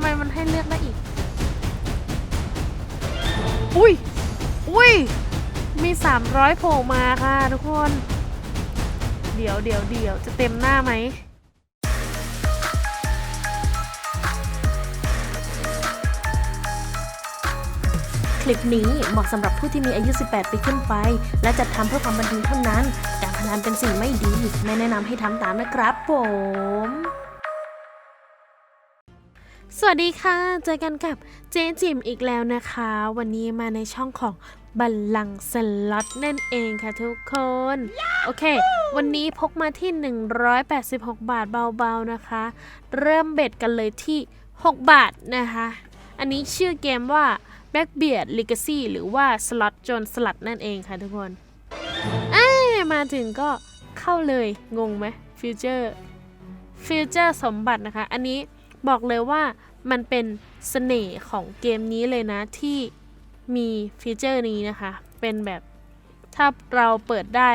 ำไมมันให้เลือกได้อีก อุ้ย อุ้ย มี 300โผล่มาค่ะทุกคน เดี๋ยวเดี๋ยวเดี๋ยวจะเต็มหน้าไหมคลิปนี้เหมาะสำหรับผู้ที่มีอายุ 18 ปีขึ้นไป และจัดทำเพื่อความบันเทิงเท่านั้น การพนันเป็นสิ่งไม่ดี ไม่แนะนำให้ทำตามนะครับผม สวัสดีค่ะ เจอกันกับเจ๊จิมอีกแล้วนะคะ วันนี้มาในช่องของบัลลังสล็อตนั่นเองค่ะทุกคน โอเค วันนี้พกมาที่ 186 บาทเบาๆนะคะ เริ่มเบ็ดกันเลยที่ 6 บาทนะคะ อันนี้ชื่อเกมว่า Blackbeard Legacy หรือว่า Slot จนสลัดนั่นเองค่ะทุกคนเอ้ยมาถึงก็เข้าเลยงงไหมฟิวเจอร์ฟิวเจอร์สมบัตินะคะ อันนี้ บอกเลยว่ามันเป็นเสน่ห์ของเกมนี้เลยนะที่มีฟีเจอร์นี้นะคะ เป็นแบบถ้าเราเปิดได้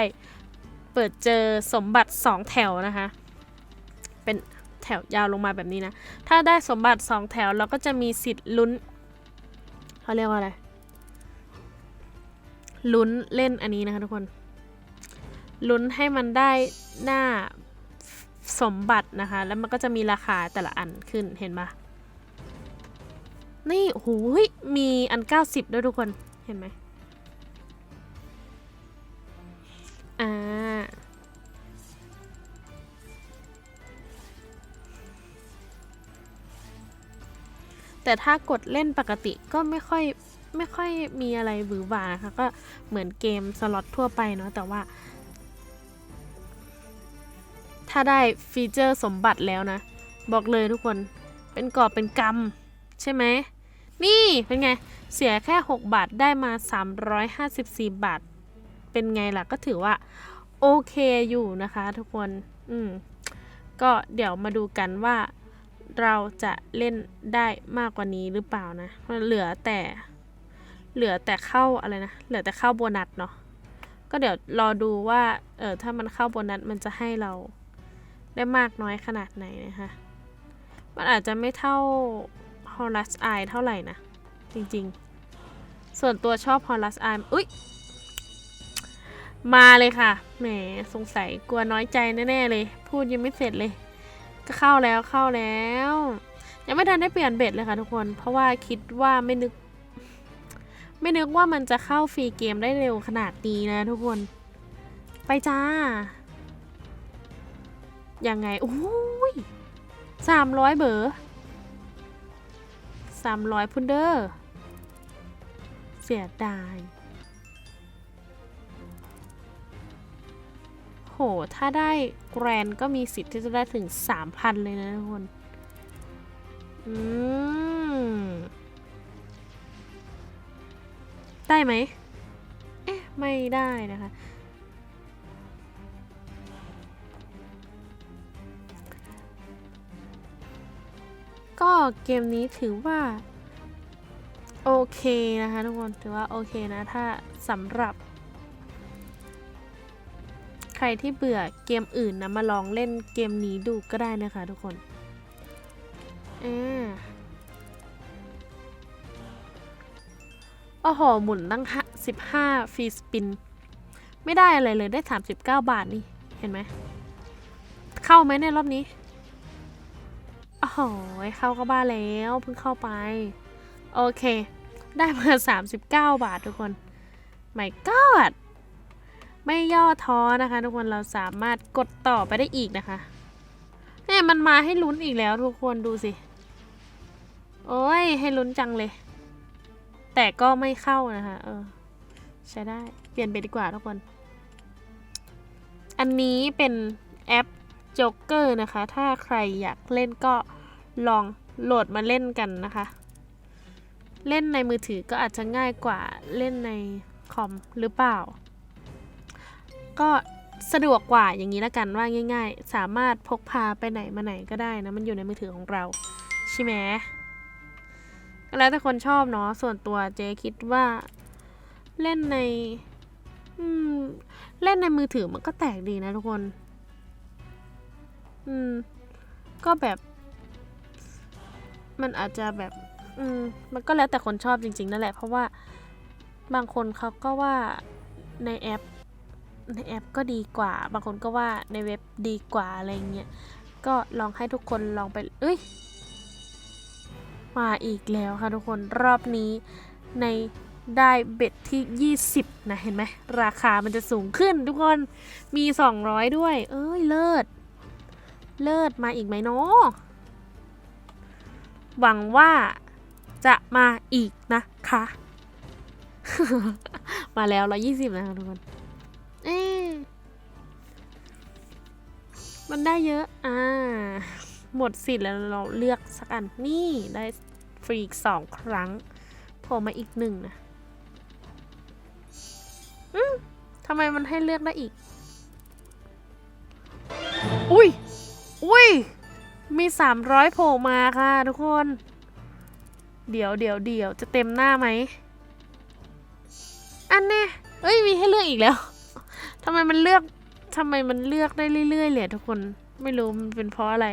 เปิดเจอสมบัติ 2 แถวนะคะ เป็นแถวยาวลงมาแบบนี้นะ ถ้าได้สมบัติ 2 แถวเราก็จะมีสิทธิ์ลุ้นเขาเรียกว่าอะไร ลุ้นเล่นอันนี้นะคะทุกคน ลุ้นให้มันได้หน้า สมบัตินะคะ แล้วมันก็จะมีราคาแต่ละอันขึ้นเห็นปะนี่โอ้ยมีอัน 90 ด้วยทุกคนเห็นไหมอ่าแต่ถ้ากดเล่นปกติก็ไม่ค่อยไม่ค่อยมีอะไรหวือหวานะคะก็เหมือนเกมสล็อตทั่วไปเนาะแต่ว่า ถ้าได้ฟีเจอร์สมบัติแล้วนะ บอกเลยทุกคนเป็นกอบเป็นกำใช่ไหม นี่เป็นไง เสียแค่ 6 บาทได้มา 354 บาท เป็นไงล่ะก็ถือว่า โอเคอยู่นะคะทุกคนอืมก็เดี๋ยวมาดูกันว่าเราจะเล่นได้มากกว่านี้หรือเปล่านะเหลือแต่ เหลือแต่เข้าอะไรนะ เหลือแต่เข้าโบนัสเนาะ ก็เดี๋ยวรอดูว่า เออถ้ามันเข้าโบนัสมันจะให้เรา ได้มากน้อยขนาดไหนนะคะ มันอาจจะไม่เท่า Horus Eye เท่าไหร่นะ จริงๆ ส่วนตัวชอบ Horus Eye อุ้ยมาเลยค่ะ แหม สงสัยกลัวน้อยใจแน่ๆเลย พูดยังไม่เสร็จเลย ก็เข้าแล้วเข้าแล้ว ยังไม่ทันได้เปลี่ยนเบ็ดเลยค่ะทุกคน เพราะว่าคิดว่าไม่นึก ไม่นึกว่ามันจะเข้าฟรีเกมได้เร็วขนาดนี้นะทุกคน ไปจ้า ยังไงโอ้ยสามร้อยเบอร์สามร้อยพุนเดอร์เสียดาย โห ถ้าได้แกรนก็มีสิทธิ์ที่จะได้ถึง 3,000 เลยนะทุกคน อืม ได้ไหม เอ๊ะ ไม่ได้นะคะ ก็เกมนี้ถือว่า โอเคนะคะทุกคนถือว่าโอเคนะ ถ้าสำหรับ ใครที่เบื่อเกมอื่นนะ มาลองเล่นเกมนี้ดูก็ได้นะคะทุกคนอ่าโอ้โห หมุนตั้งสิบห้าฟรีสปิน ไม่ได้อะไรเลยได้ 39 บาทนี่ เห็นไหม เข้าไหมในรอบนี้ โอ้โหเข้าก็บ้าแล้วเพิ่งเข้าไป โอเค ได้มา 39 บาททุกคน my god ไม่ย่อท้อนะคะ ทุกคนเราสามารถกดต่อไปได้อีกนะคะเนี่ยมันมาให้ลุ้นอีกแล้วทุกคนดูสิ โอ้ย ให้ลุ้นจังเลย แต่ก็ไม่เข้านะคะ เออ ใช้ได้ เปลี่ยนไปดีกว่าทุกคน อันนี้เป็นแอปโจ๊กเกอร์นะคะ ถ้าใครอยากเล่นก็ ลองโหลดมาเล่นกันนะคะ เล่นในมือถือก็อาจจะง่ายกว่าเล่นในคอมหรือเปล่า ก็สะดวกกว่าอย่างนี้ละกันว่าง่าย ๆ สามารถพกพาไปไหนมาไหนก็ได้นะ มันอยู่ในมือถือของเรา ใช่ไหมก็แล้วแต่คนชอบเนาะส่วนตัวเจ๊คิดว่าเล่นในเล่นในมือถือมันก็แตกดีนะทุกคน อืม ก็แบบ มันอาจจะแบบ อืม มันก็แล้วแต่คนชอบจริง ๆ นั่นแหละ เพราะว่าบางคนเขาก็ว่าในแอป ในแอปก็ดีกว่า บางคนก็ว่าในเว็บดีกว่าอะไรเงี้ย ก็ลองให้ทุกคนลองไป เอ้ย มาอีกแล้วค่ะทุกคน รอบนี้ในได้เบ็ดที่ 20 นะ เห็นไหม ราคามันจะสูงขึ้นทุกคน มี 200 ด้วย เอ้ย เลิศ เลิศ มาอีกไหมเนาะ หวังว่าจะมาอีกนะคะ มาแล้ว120นะคะทุกคน เอ๊ะมันได้เยอะ อ่า หมดสิทธิ์แล้วเราเลือกสักอัน นี่ได้ฟรีอีกสองครั้งโผล่มาอีกหนึ่งนะ อืมทำไมมันให้เลือกได้อีก อุ้ย อุ้ย มีสามร้อยโผล่มาค่ะทุกคน เดี๋ยวเดี๋ยวเดี๋ยวจะเต็มหน้าไหม อันแน่เอ้ยมีให้เลือกอีกแล้วทำไมมันเลือกทำไมมันเลือกได้เรื่อยๆเลยทุกคน ไม่รู้มันเป็นเพราะอะไร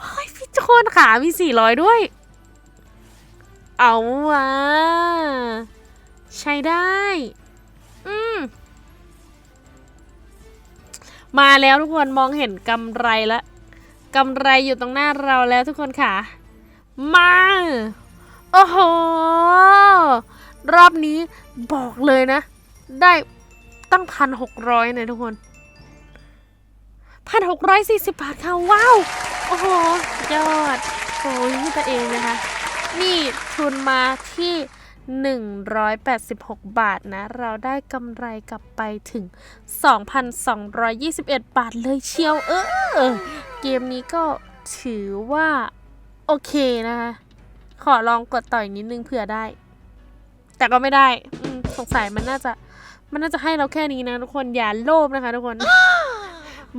เฮ้ยพี่โจนขามีสี่ร้อยด้วย เอาวะใช้ได้ อืมมาแล้วทุกคนมองเห็นกำไรแล้ว กำไรอยู่ตรงหน้าเราแล้วทุกคนค่ะ มา โอ้โห รอบนี้บอกเลยนะ ได้ตั้งพันหกร้อยเนี่ยทุกคนพันหกร้อยสี่สิบบาทค่ะ ว้าว โอ้โห ยอด โอ้ยนี่ตัวเองนะคะ นี่ทุนมาที่ 186 บาทนะ เราได้กำไรกลับไปถึง 2,221 บาทเลยเชียว เออ กมนี้ก็ถือว่า โอเคนะคะ ขอลองกดต่อยนิดนึงเผื่อได้ แต่ก็ไม่ได้สงสัยมันน่าจะ มันน่าจะให้เราแค่นี้นะทุกคนอย่าโลภนะคะ ทุกคน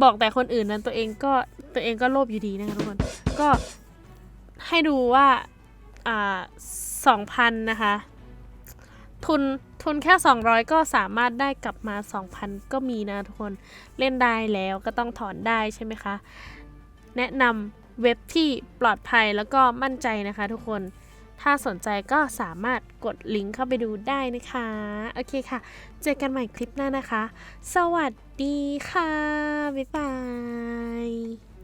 บอกแต่คนอื่นนั้นตัวเองก็ตัวเองก็โลภอยู่ดีนะคะทุกคน ก็ให้ดูว่าอ่าสองพันนะคะ ทุนทุนแค่ 200 ก็สามารถได้กลับมา 2,000 ก็มีนะทุกคนเล่นได้แล้วก็ต้องถอนได้ใช่ไหมคะ แนะนำเว็บที่ปลอดภัยแล้วก็มั่นใจนะคะทุกคน ถ้าสนใจก็สามารถกดลิงก์เข้าไปดูได้นะคะ โอเคค่ะ เจอกันใหม่คลิปหน้านะคะ สวัสดีค่ะ บ๊ายบาย